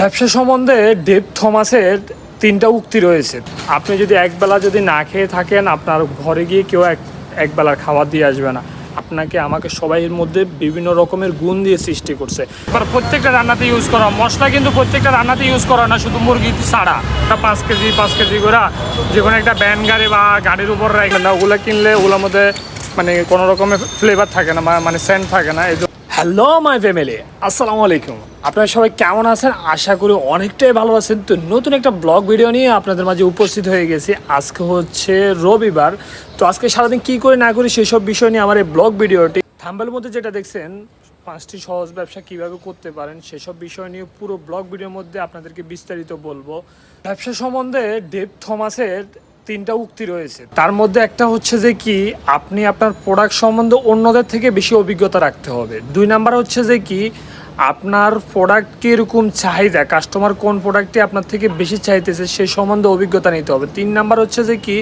ব্যবসা সম্বন্ধে ডেভ থমাসের তিনটা উক্তি রয়েছে। আপনি যদি একবেলা যদি না খেয়ে থাকেন, আপনার ঘরে গিয়ে কেউ এক একবেলার খাবার দিয়ে আসবে না। আপনাকে, আমাকে সবাইয়ের মধ্যে বিভিন্ন রকমের গুণ দিয়ে সৃষ্টি করছে। এবার প্রত্যেকটা রান্নাতে ইউজ করা, মশলা কিন্তু প্রত্যেকটা রান্নাতে ইউজ করা না, শুধু মুরগি ছাড়া। একটা পাঁচ কেজি পাঁচ কেজি করে যে কোনো একটা ব্যান গাড়ি বা গাড়ির উপর রাখবেন না, ওগুলো কিনলে ওগুলোর মধ্যে মানে কোনো রকমের ফ্লেভার থাকে না মানে সেন্ট থাকে না, এই হ্যালো, মাই ফ্যামিলি। আসসালামু আলাইকুম। আপনারা সবাই কেমন আছেন? আশা করি অনেকটাই ভালো আছেন। তো নতুন একটা ব্লগ ভিডিও নিয়ে আপনাদের মাঝে উপস্থিত হয়ে গেছি। আজকে হচ্ছে রবিবার। তো আজকে সারাদিন কি করে না করি সেসব বিষয় নিয়ে আমার এই ব্লগ ভিডিওটি। থাম্বেলের মধ্যে যেটা দেখছেন, পাঁচটি সহজ ব্যবসা কীভাবে করতে পারেন সেসব বিষয় নিয়ে পুরো ব্লগ ভিডিওর মধ্যে আপনাদেরকে বিস্তারিত বলব। ব্যবসা সম্বন্ধে ডেভ থমাসের তিনটা উক্তি রয়েছে। তার মধ্যে একটা হচ্ছে যে কি, আপনি আপনার প্রোডাক্ট সম্বন্ধে অন্যদের থেকে বেশি অভিজ্ঞতা রাখতে হবে। দুই নাম্বার হচ্ছে যে কি, আপনার প্রোডাক্ট কীরকম চাহিদা কাস্টমার কোন প্রোডাক্টটি আপনার থেকে বেশি চাইতেছে সে সম্বন্ধে অভিজ্ঞতা নিতে হবে। তিন নাম্বার হচ্ছে যে কি,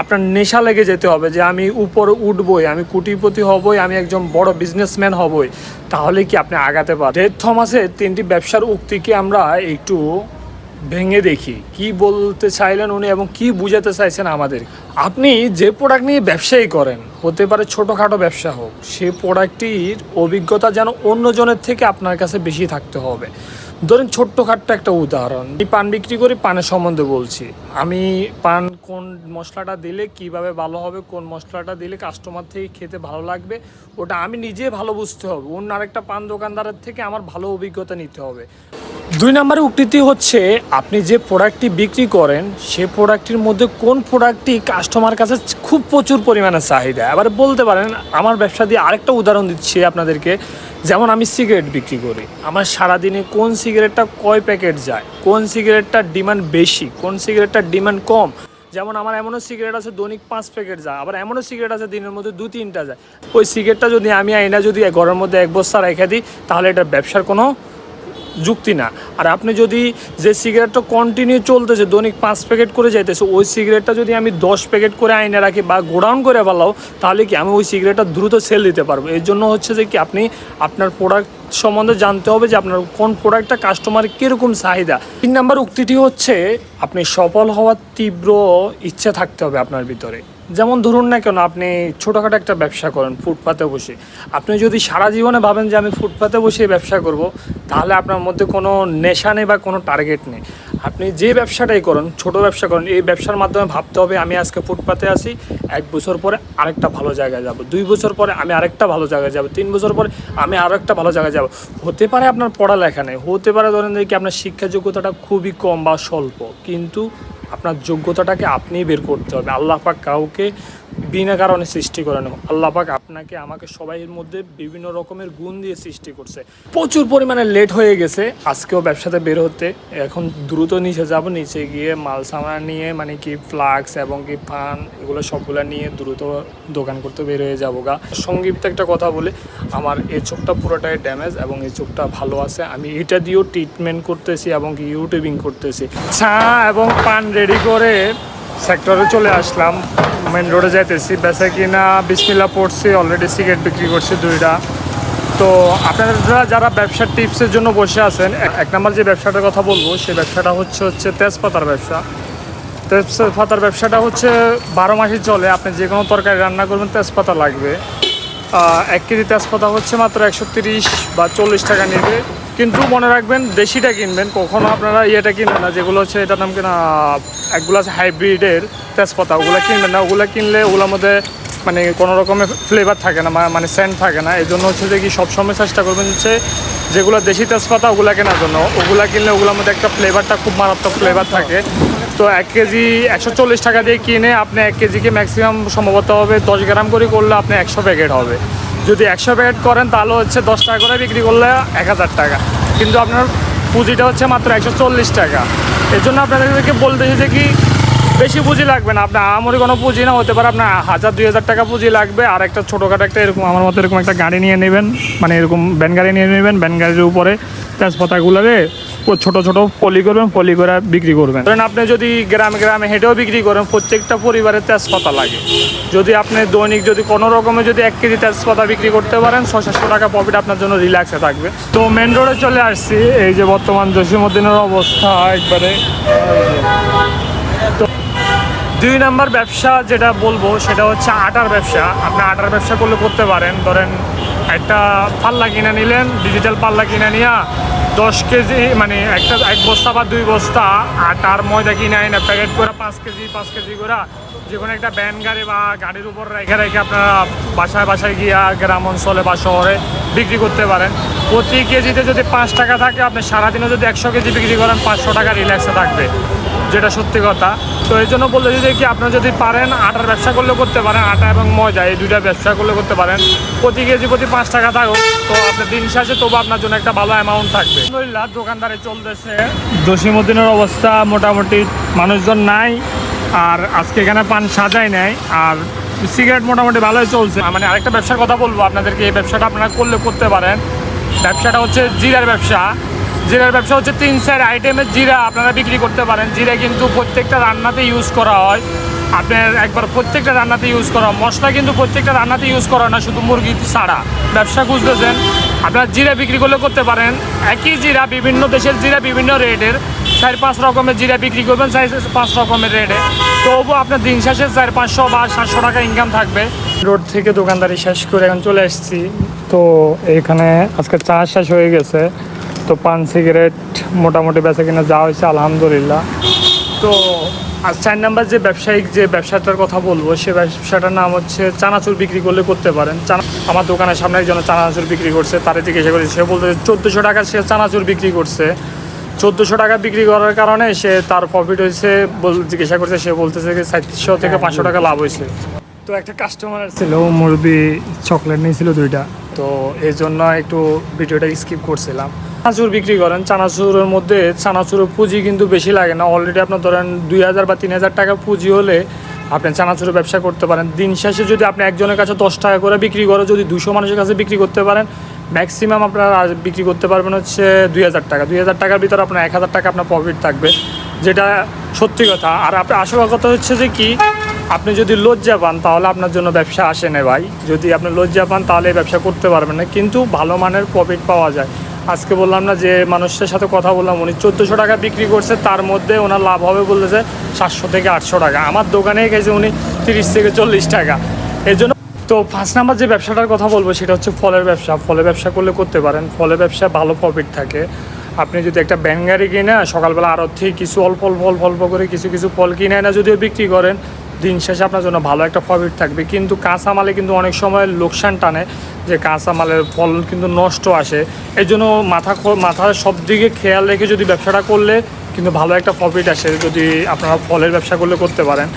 আপনার নেশা লেগে যেতে হবে যে আমি উপরে উঠবই, আমি কুটিপতি হবই, আমি একজন বড় বিজনেসম্যান হবই। তাহলে কি আপনি আগাতে পারেন থমাসের তিনটি ব্যবসার উক্তিকে আমরা একটু ভেঙে দেখি। কি বলতে চাইলেন উনি এবং কি বুঝাতে চাইছেন আমাদের? আপনি যে প্রোডাক্ট নিয়ে ব্যবসায়ী করেন, হতে পারে ছোটোখাটো ব্যবসা হোক সেই প্রোডাক্টটির অভিজ্ঞতা যেন অন্যজনের থেকে আপনার কাছে বেশি থাকতে হবে। ধরেন ছোট্টখাট্ট একটা উদাহরণ, আমি পান বিক্রি করি, পানের সম্বন্ধে বলছি। আমি পান কোন মশলাটা দিলে কীভাবে ভালো হবে, কোন মশলাটা দিলে কাস্টমার থেকে খেতে ভালো লাগবে, ওটা আমি নিজে ভালো বুঝতে হবে। অন্য আরেকটা পান দোকানদারের থেকে আমার ভালো অভিজ্ঞতা নিতে হবে। দুই নম্বরে উক্তিটি হচ্ছে, আপনি যে প্রোডাক্টটি বিক্রি করেন, সে প্রোডাক্টটির মধ্যে কোন প্রোডাক্টটি কাস্টমার কাছে খুব প্রচুর পরিমাণে চাহিদা। এবার বলতে পারেন, আমার ব্যবসা দিয়ে আরেকটা উদাহরণ দিচ্ছি আপনাদেরকে। যেমন আমি সিগারেট বিক্রি করি। আমার সারাদিনে কোন সিগারেটটা কয় প্যাকেট যায়? কোন সিগারেটটার ডিমান্ড বেশি? কোন সিগারেটটার ডিমান্ড কম? যেমন আমার এমনও সিগারেট আছে, দৈনিক পাঁচ প্যাকেট যায়। আবার এমনও সিগারেট আছে, দিনের মধ্যে দু তিনটা যায়। ওই সিগারেটটা যদি আমি আইনা যদি ঘরের মধ্যে এক বস্তা রেখে দিই, তাহলে এটা ব্যবসার কোনো যুক্তি না। আর আপনি যদি যে সিগারেটটা কন্টিনিউ চলতেছে, দৈনিক পাঁচ প্যাকেট করে যাইতেছে, ওই সিগারেটটা যদি আমি দশ প্যাকেট করে আইনে রাখি বা গোডাউন করে ফেলাও, তাহলে কি আমি ওই সিগারেটটা দ্রুত সেল দিতে পারব? এর জন্য হচ্ছে যে কি আপনি আপনার প্রোডাক্ট সম্বন্ধে জানতে হবে যে আপনার কোন প্রোডাক্টটা কাস্টমার কীরকম চাহিদা। তিন নাম্বার উক্তিটি হচ্ছে, আপনি সফল হওয়ার তীব্র ইচ্ছা থাকতে হবে আপনার ভিতরে। যেমন ধরুন না কেন, আপনি ছোটোখাটো একটা ব্যবসা করেন, ফুটপাতে বসে। আপনি যদি সারা জীবনে ভাবেন যে আমি ফুটপাতে বসে ব্যবসা করব, তাহলে আপনার মধ্যে কোনো নেশা নেই বা কোনো টার্গেট নেই। আপনি যে ব্যবসাটাই করেন, ছোট ব্যবসা করেন, এই ব্যবসার মাধ্যমে ভাবতে হবে, আমি আজকে ফুটপাতে আসি এক বছর পরে আরেকটা ভালো জায়গায় যাব, দুই বছর পরে আমি আরেকটা ভালো জায়গায় যাব, তিন বছর পরে আমি আরও একটা ভালো জায়গায় যাব। হতে পারে আপনার পড়ালেখা নেই, হতে পারে ধরেন যে কি আপনার শিক্ষা যোগ্যতাটা খুবই কম বা স্বল্প, কিন্তু আপনার যোগ্যতাটাকে আপনিই বের করতে হবে। আল্লাহ পাক কাউকে বিনা কারণে সৃষ্টি করেন আল্লাহ পাক আপনাকে, আমাকে সবাইয়ের মধ্যে বিভিন্ন রকমের গুণ দিয়ে সৃষ্টি করছে। প্রচুর পরিমাণে লেট হয়ে গেছে। আজকেও ব্যবসাতে বের হতে এখন দ্রুত নিচে যাব। নিচে গিয়ে মাল সামান নিয়ে মানে কি ফ্লাক্স এবং কি পান, এগুলো সবগুলো নিয়ে দ্রুত দোকান করতে বের হয়ে যাব গা। সংগীত একটা কথা বলে, আমার এই চোখটা পুরোটাই ড্যামেজ এবং এই চোখটা ভালো আছে। আমি এটা দিয়েও ট্রিটমেন্ট করতেছি এবং কি ইউটিউবিং করতেছি। চা এবং পান রেডি করে সেক্টরে চলে আসলাম। মেন রোডে যাইতেছি। বেচা কিনা বিসমিল্লা পড়ছি অলরেডি সিগারেট বিক্রি করছি দুইটা। তো আপনারা যারা ব্যবসার টিপসের জন্য বসে আছেন এক- নম্বর যে ব্যবসাটার কথা বলব, সেই ব্যবসাটা হচ্ছে হচ্ছে তেজপাতার ব্যবসা। তেজপাতার ব্যবসাটা হচ্ছে বারো মাসই চলে, আপনি যে কোনো তরকারি রান্না করবেন, তেজপাতা লাগবে। এক কেজি তেজপাতা হচ্ছে মাত্র একশো তিরিশ বা চল্লিশ টাকা নেবে। কিন্তু মনে রাখবেন, দেশিটা কিনবেন, কখনো আপনারা ইয়েটা কিনবেন না, যেগুলো হচ্ছে এটার নাম কিনা একগুলো আছে হাইব্রিডের তেজপাতা, ওগুলো কিনবেন না, ওগুলো কিনলে ওগুলোর মধ্যে মানে কোনো রকমের ফ্লেভার থাকে না মানে সেন্ট থাকে না এই জন্য হচ্ছে যে কি সবসময় চেষ্টা করবেন হচ্ছে যেগুলো দেশি তেজপাতা, ওগুলো কেনার জন্য। ওগুলা কিনলে ওগুলোর মধ্যে একটা ফ্লেভারটা খুব মারাত্মক ফ্লেভার থাকে। তো এক কেজি একশো চল্লিশ টাকা দিয়ে কিনে আপনি এক কেজিকে ম্যাক্সিমাম সম্ভবত হবে দশ গ্রাম করে করলে আপনি একশো প্যাকেট হবে। যদি একশো প্যাকেট করেন, তাহলে হচ্ছে দশ টাকা করে বিক্রি করলে এক হাজার টাকা। কিন্তু আপনার পুঁজিটা হচ্ছে মাত্র একশো চল্লিশ টাকা। এর জন্য আপনাদেরকে বলতেছি যে কি বেশি পুঁজি লাগবে না। আপনার আমারই কোনো পুঁজি না, হতে পারে আপনার হাজার, দুই হাজার টাকা পুঁজি লাগবে। আর একটা ছোটোখাটো একটা এরকম, আমার মতো এরকম একটা গাড়ি নিয়ে নেবেন। মানে এরকম ব্যান গাড়ি নিয়ে নেবেন ব্যান গাড়ির উপরে তেজপাতাগুলোরে ছোটো ছোটো পলি করবেন, পলি করে বিক্রি করবেন। ধরেন আপনি যদি গ্রামে গ্রামে হেঁটেও বিক্রি করেন, প্রত্যেকটা পরিবারে তেজপাতা লাগে। যদি আপনি দৈনিক যদি কোনো রকমে যদি এক কেজি তেজপাতা বিক্রি করতে পারেন সাতশো টাকা প্রফিট আপনার জন্য রিল্যাক্সে থাকবে। তো মেন রোডে চলে আসছি, এই যে বর্তমান জসিমুদ্দিনের অবস্থা, একবারে দুই নাম্বার ব্যবসা যেটা বলব, সেটা হচ্ছে আটার ব্যবসা। আপনি আটার ব্যবসা করলে করতে পারেন। ধরেন একটা পাল্লা কিনে নিলেন ডিজিটাল পাল্লা কিনে নিয়ে দশ কেজি মানে একটা, এক বস্তা বা দুই বস্তা আটার ময়দা কিনে আইনা প্যাকেট করে পাঁচ কেজি পাঁচ কেজি করে যে কোনো একটা ব্যান গাড়ি বা গাড়ির উপর রেখে রেখে আপনারা বাসায় বাসায় গিয়ে গ্রাম অঞ্চলে বা শহরে বিক্রি করতে পারেন। প্রতি কেজিতে যদি পাঁচ টাকা থাকে, আপনি সারাদিনে যদি একশো কেজি বিক্রি করেন, পাঁচশো টাকা রিল্যাক্সে থাকবে। যেটা সত্যি কথা। তো এই জন্য বলতে যদি কি আপনারা যদি পারেন, আটার ব্যবসা করলে করতে পারেন, আটা এবং ময়দা, এই দুইটা ব্যবসা করলে করতে পারেন। প্রতি কেজি প্রতি পাঁচ টাকা থাকুক তো আপনার দিন শেষে তবু আপনার জন্য একটা ভালো অ্যামাউন্ট থাকবে। আলহামদুলিল্লাহ, দোকানদারে চলতেছে। জসিমুদ্দিনের অবস্থা মোটামুটি মানুষজন নাই, আর আজকে এখানে পান সাজাই নেয় আর সিগারেট মোটামুটি ভালোই চলছে। মানে আরেকটা ব্যবসার কথা বলব, আপনাদেরকে এই ব্যবসাটা আপনারা করলে করতে পারেন। ব্যবসাটা হচ্ছে জিরার ব্যবসা। জিরার ব্যবসা হচ্ছে তিন চার আইটেমের জিরা আপনারা বিক্রি করতে পারেন। জিরা কিন্তু প্রত্যেকটা রান্নাতে ইউজ করা হয়। আপনার একবার প্রত্যেকটা রান্নাতে ইউজ করা মশলা কিন্তু প্রত্যেকটা রান্নাতে ইউজ করা না, শুধু মুরগি ছাড়া। ব্যবসা খুঁজতেছেন, আপনার জিরা বিক্রি করলে করতে পারেন। একই জিরা বিভিন্ন দেশের জিরা বিভিন্ন রেটের। চার পাঁচ রকমের জিরা বিক্রি করবেন, চার পাঁচ রকমের রেটে। তবু আপনার দিন শেষে চার পাঁচশো বা সাতশো টাকা ইনকাম থাকবে। রোড থেকে দোকানদারি শেষ করে এখন চলে এসেছি তো এখানে আজকে চা শেষ হয়ে গেছে। তো পান সিগারেট মোটামুটি বেচা কিনা যা হয়েছে, আলহামদুলিল্লাহ। তো আর চার নাম্বার যে ব্যবসায়িক যে ব্যবসাটার কথা বলব, সে ব্যবসাটার নাম হচ্ছে চানাচুর বিক্রি করলে করতে পারেন। আমার দোকানের সামনে একজন চানাচুর বিক্রি করছে, তারে জিজ্ঞাসা করেছে, সে বলতে চোদ্দোশো টাকা সে চানাচুর বিক্রি করছে। চোদ্দোশো টাকা বিক্রি করার কারণে সে তার প্রফিট হয়েছে বল, জিজ্ঞাসা করছে, সে বলতেছে যে চারশো থেকে পাঁচশো টাকা লাভ হয়েছে। তো একটা কাস্টমার ছিল মুরবি চকলেট নিয়েছিল দুইটা। তো এই জন্য একটু ভিডিওটা স্কিপ করছিলাম। চানাচুর বিক্রি করেন। চানাচুরের মধ্যে চানাচুরের পুঁজি কিন্তু বেশি লাগে না। অলরেডি আপনার ধরেন দুই হাজার বা তিন হাজার টাকা পুঁজি হলে আপনি চানাচুরের ব্যবসা করতে পারেন। দিন শেষে যদি আপনি একজনের কাছে দশ টাকা করে বিক্রি করে যদি দুশো মানুষের কাছে বিক্রি করতে পারেন ম্যাক্সিমাম আপনার বিক্রি করতে পারবেন হচ্ছে দুই হাজার টাকা। দুই হাজার টাকার ভিতরে আপনার এক হাজার টাকা আপনার প্রফিট থাকবে। যেটা সত্যি কথা। আর আপনার আসল কথা হচ্ছে যে কি, আপনি যদি লজ্জা পান তাহলে আপনার জন্য ব্যবসা আসে না ভাই। যদি আপনি লজ্জা পান তাহলে ব্যবসা করতে পারবেন না। কিন্তু ভালো মানের প্রফিট পাওয়া যায়। আজকে বললাম না যে মানুষের সাথে কথা বললাম, উনি চোদ্দোশো টাকা বিক্রি করছে, তার মধ্যে ওনার লাভ হবে বলতেছে সাতশো থেকে আটশো টাকা। আমার দোকানে গেছে উনি তিরিশ থেকে চল্লিশ টাকা। এর জন্য তো পাঁচ নাম্বার যে ব্যবসাটার কথা বলব সেটা হচ্ছে ফলের ব্যবসা। ফলের ব্যবসা করলে করতে পারেন ফলের ব্যবসা ভালো প্রফিট থাকে। আপনি যদি একটা ব্যাঙ্গারি কিনে সকালবেলা আরও থেকে কিছু অল্প অল্প অল্প অল্প করে কিছু কিছু ফল কিনে না যদিও বিক্রি করেন দিন শেষে আপনার জন্য ভালো একটা প্রফিট থাকবে। কিন্তু কাঁচা মালে কিন্তু অনেক সময় লোকসান টানে, যে কাঁচা মালের ফল কিন্তু নষ্ট আসে। এই জন্য মাথা মাথার সব দিকে খেয়াল রেখে যদি ব্যবসাটা করলে কিন্তু ভালো একটা প্রফিট আসে, যদি আপনারা ফলের ব্যবসা করলে করতে পারেন।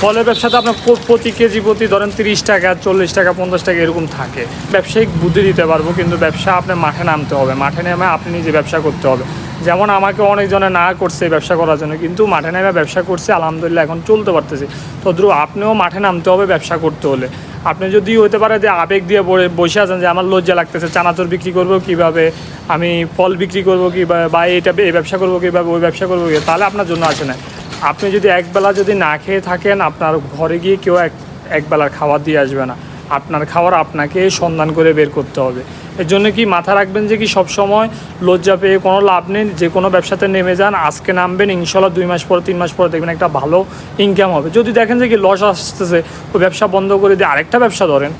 ফলের ব্যবসাতে আপনার প্র- প্রতি কেজি প্রতি ধরেন তিরিশ টাকা, চল্লিশ টাকা, পঞ্চাশ টাকা এরকম থাকে। ব্যবসায়িক বুদ্ধি দিতে পারব, কিন্তু ব্যবসা আপনার মাঠে নামতে হবে। মাঠে নেমে আপনি নিজে ব্যবসা করতে হবে। যেমন আমাকে অনেকজনে না করছে ব্যবসা করার জন্য, কিন্তু মাঠে নেমে ব্যবসা করছে, আলহামদুলিল্লাহ এখন চলতে পারতেছি। তো দ্রু আপনিও মাঠে নামতে হবে ব্যবসা করতে হলে। আপনি যদি হতে পারে যে আবেগ দিয়ে বসে- আছেন যে আমার লজ্জা লাগতেছে, চানাচুর বিক্রি করব কীভাবে, আমি ফল বিক্রি করব কীভাবে বা এটা এই ব্যবসা করব কীভাবে, ওই ব্যবসা করব কি তাহলে আপনার জন্য আসে না। আপনি যদি একবেলা যদি না খেয়ে থাকেন, আপনার ঘরে গিয়ে কেউ এক একবেলার খাবার দিয়ে আসবে না। আপনার খাওয়ার আপনাকে সন্ধান করে বের করতে হবে। এর জন্য কি মাথা রাখবেন যে কি সব সময় লজ্জা পেয়ে কোনো লাভ নেই, যে কোনো ব্যবসাতে নেমে যান, আজকে নামবেন, ইনশাল্লাহ দুই মাস পরে, তিন মাস পরে দেখবেন একটা ভালো ইনকাম হবে। যদি দেখেন যে কি লস আসতেছে, ওই ব্যবসা বন্ধ করে দিয়ে আরেকটা ব্যবসা ধরেন।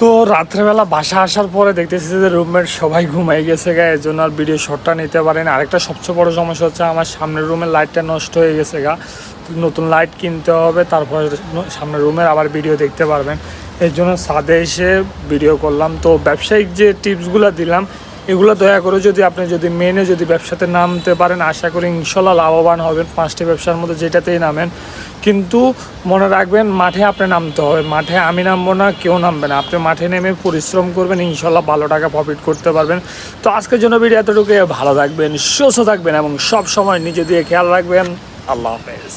তো রাত্রেবেলা বাসা আসার পরে দেখতেছি যে রুমমেট সবাই ঘুমাই গেছে গা এর জন্য আর ভিডিও শটটা নিতে পারেন আরেকটা সবচেয়ে বড় সমস্যা হচ্ছে আমার সামনের রুমের লাইটটা নষ্ট হয়ে গেছে গা। নতুন লাইট কিনতে হবে, তারপরে সামনের রুমের আবার ভিডিও দেখতে পারবেন। এর জন্য সাদে এসে ভিডিও করলাম। তো ব্যবসায়িক যে টিপসগুলো দিলাম, এগুলো দয়া করে যদি আপনি যদি মেনে যদি ব্যবসাতে নামতে পারেন, আশা করি ইনশাল্লাহ লাভবান হবেন পাঁচটি ব্যবসার মধ্যে যেটাতেই নামেন। কিন্তু মনে রাখবেন, মাঠে আপনি নামতে হবে। মাঠে আমি নামবো না, কেউ নামবে না। আপনি মাঠে নেমে পরিশ্রম করবেন, ইনশাল্লাহ ভালো টাকা প্রফিট করতে পারবেন। তো আজকের জন্য ভিডিও এতটুকু ভালো থাকবেন, সুস্থ থাকবেন এবং সব সময় নিজে দিয়ে খেয়াল রাখবেন। আল্লাহ হাফেজ।